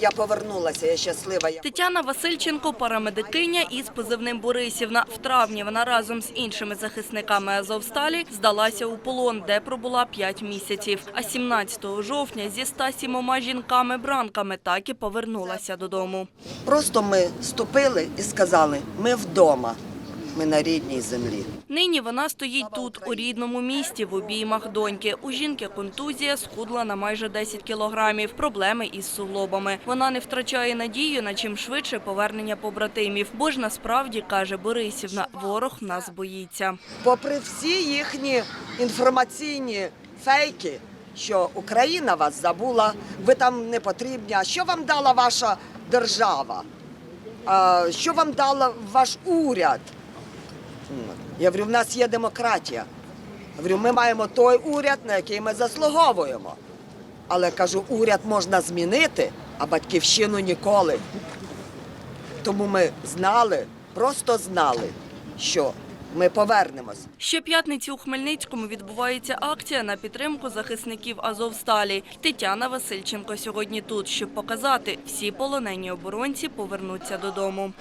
Я повернулася, я щаслива. Тетяна Васильченко – парамедикиня із позивним Борисівна. В травні вона разом з іншими захисниками Азовсталі здалася у полон, де пробула 5 місяців. А 17 жовтня зі 107 жінками-бранками так і повернулася додому. просто ми ступили і сказали: ми вдома, ми на рідній землі. Нині вона стоїть тут, у рідному місті, в обіймах доньки. У жінки контузія, схудла на майже 10 кілограмів, проблеми із суглобами. Вона не втрачає надію на чим швидше повернення побратимів. Бо ж насправді, каже Борисівна, ворог нас боїться. Попри всі їхні інформаційні фейки, що Україна вас забула, ви там не потрібні. А що вам дала ваша держава? Що вам дала ваш уряд? Я говорю, в нас є демократія. Я говорю, ми маємо той уряд, на який ми заслуговуємо. Але кажу, уряд можна змінити, а батьківщину ніколи. Тому ми знали, просто знали, що ми повернемось. Щоп'ятниці у Хмельницькому відбувається акція на підтримку захисників Азовсталі. Тетяна Васильченко сьогодні тут, щоб показати, всі полонені оборонці повернуться додому.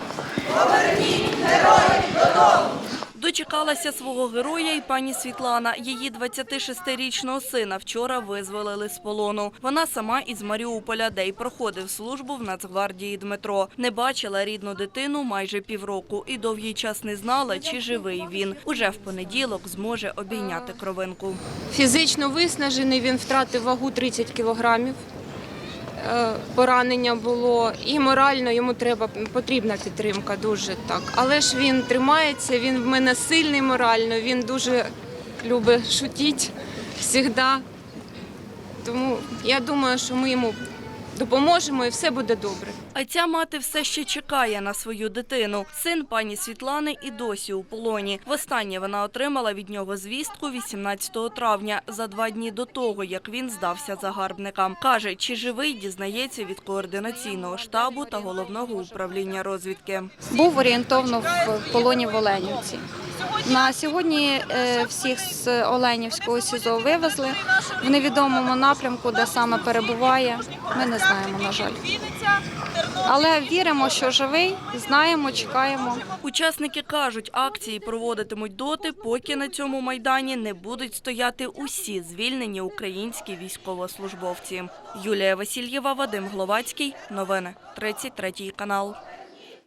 Дочекалася свого героя і пані Світлана. Її 26-річного сина вчора визволили з полону. Вона сама із Маріуполя, де й проходив службу в Нацгвардії Дмитро. Не бачила рідну дитину майже півроку і довгий час не знала, чи живий він. Уже в понеділок зможе обійняти кровинку. Фізично виснажений, він втратив вагу 30 кілограмів. Е, Поранення було і морально йому треба потрібна підтримка дуже так. Але ж він тримається, він в мене сильний морально, він дуже любить шутіти завжди. Тому я думаю, що ми йому допоможемо і все буде добре. А ця мати все ще чекає на свою дитину. Син пані Світлани і досі у полоні. Востаннє вона отримала від нього звістку 18 травня, за два дні до того, як він здався загарбникам. Каже, чи живий, дізнається від координаційного штабу та головного управління розвідки. був орієнтовно в полоні в Оленівці. На сьогодні е, всіх з Оленівського СІЗО вивезли в невідомому напрямку, де саме перебуває. Ми не знаємо, на жаль. Але віримо, що живий, знаємо, чекаємо. Учасники кажуть, акції проводитимуть доти, поки на цьому майдані не будуть стояти усі звільнені українські військовослужбовці. Юлія Васильєва, Вадим Гловацький. Новини 33 канал.